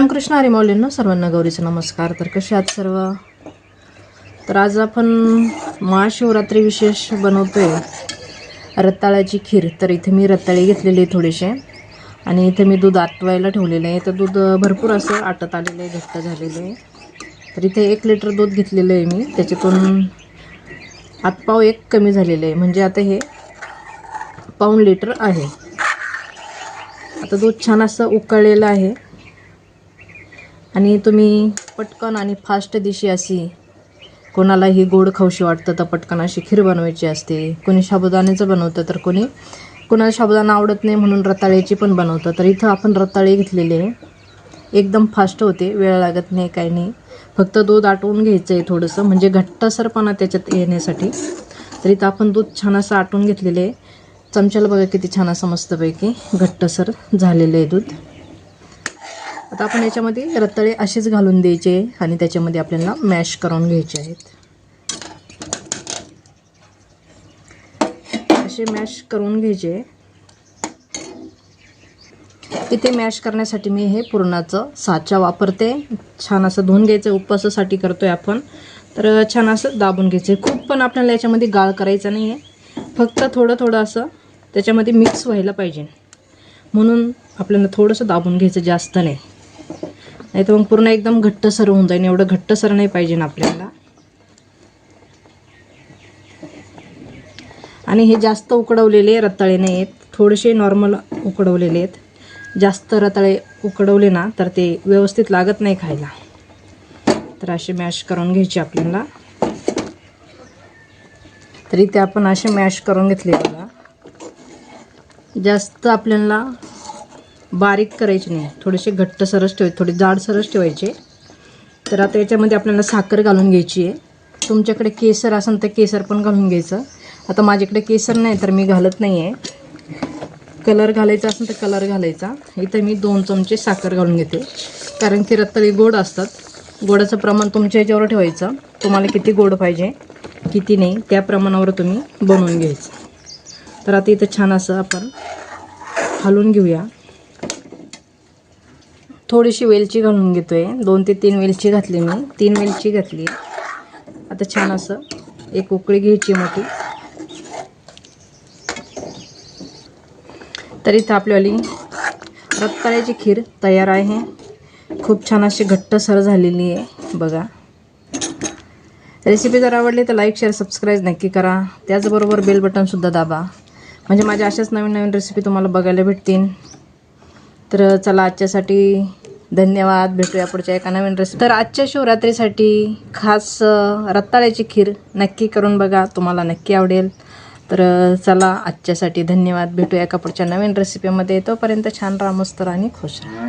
रामकृष्ण हरी माऊलींनो सर्वांना गौरीचा नमस्कार. तर कसे आहात सर्व? तर आज आपण महाशिवरात्री विशेष बनवतोय. रताळ्याची खीर. तर इथे मी रताळे घेतलेले आहे थोडेसे आणि इथे मी दूध आटवायला ठेवलेलं आहे. तर दूध भरपूर असं आटत आलेलं आहे घट्ट झालेलं आहे. तर इथे एक लिटर दूध घेतलेलं आहे मी. त्याच्यातून आतपाव एक कमी झालेलं आहे. म्हणजे आता हे पाऊण लिटर आहे. आता दूध छान असं उकळलेलं आहे. आणि तुम्ही पटकन आणि फास्ट दिशी अशी कोणालाही गोड खाऊशी वाटतं तर पटकन अशी खीर बनवायची असते. कोणी साबुदाण्याचं बनवतं तर कोणी कोणाला साबुदाणा आवडत नाही म्हणून रताळ्याची पण बनवतं. तर इथं आपण रताळे घेतलेले आहे. एकदम फास्ट होते. वेळ लागत नाही काही नाही. फक्त दूध आटवून घ्यायचं आहे थोडंसं. म्हणजे घट्टसरपणा त्याच्यात येण्यासाठी. तर इथं आपण दूध छान असं आटवून घेतलेले आहे. चमच्याला बघा किती छान असं मस्तपैकी घट्टसर झालेलं आहे दूध. आता आपण याच्यामध्ये रताळे असेच घालून द्यायचे आणि त्याच्यामध्ये आपल्याला मॅश करून घ्यायचे आहेत. असे मॅश करून घ्यायचे. इथे मॅश करण्यासाठी मी हे पुरणाचं साचा वापरते. छान असं धुवून घ्यायचं उपवासासाठी करतो आहे आपण. तर छान असं दाबून घ्यायचं. खूप पण आपल्याला याच्यामध्ये गाळ करायचा नाही आहे फक्त थोडं थोडं असं त्याच्यामध्ये मिक्स व्हायला पाहिजे. म्हणून आपल्याला थोडंसं दाबून घ्यायचं जास्त नाही. नाही तर मग पूर्ण एकदम घट्टसर होऊन जाईल एवढं घट्टसर नाही पाहिजे ना आपल्याला. आणि हे जास्त उकडवलेले रताळे नाही आहेत. थोडेसे नॉर्मल उकडवलेले आहेत. जास्त रताळे उकडवले ना तर ते व्यवस्थित लागत नाही खायला. तर असे मॅश करून घ्यायचे आपल्याला. तरी ते आपण असे मॅश करून घेतले बघा. जास्त आपल्याला बारीक करायचे नाही. थोडेसे घट्ट सरस ठेवायचे थोडे जाड सरस ठेवायचे. तर आता याच्यामध्ये आपल्याला साखर घालून घ्यायची आहे. तुमच्याकडे केसर असेल तर केसर पण घालून घ्यायचं. आता माझ्याकडे केसर नाही तर मी घालत नाही आहे कलर घालायचा असेल तर कलर घालायचा. इथं मी दोन चमचे साखर घालून घेते. कारण की रत्तळी गोड असतात. गोडाचं प्रमाण तुमच्या याच्यावर ठेवायचं. तुम्हाला किती गोड पाहिजे किती नाही त्या प्रमाणावर तुम्ही बनवून घ्यायचं. तर आता इथं छान असं आपण हलवून घेऊया. थोडीशी वेलची घालून घेतो आहे दोन ते तीन वेलची घातली मी. तीन वेलची घातली. आता छान असं एक उकळी घ्यायची मोठी. तर इथं आपल्यावाली रत्ताळ्याची खीर तयार आहे. खूप छान अशी घट्टसर झालेली आहे. बघा. रेसिपी जर आवडली तर लाईक शेअर सबस्क्राईब नक्की करा. त्याचबरोबर बेल बटनसुद्धा दाबा. म्हणजे माझ्या अशाच नवीन नवीन रेसिपी तुम्हाला बघायला भेटतील. तर चला आजच्यासाठी धन्यवाद. भेटूया पुढच्या एका नवीन रेसिपी तर आजच्या शिवरात्रीसाठी खास रताळ्याची खीर नक्की करून बघा. तुम्हाला नक्की आवडेल. तर चला आजच्यासाठी धन्यवाद. भेटूया एका पुढच्या नवीन रेसिपीमध्ये तोपर्यंत छान राहा मस्त राहा आणि खुश राहा.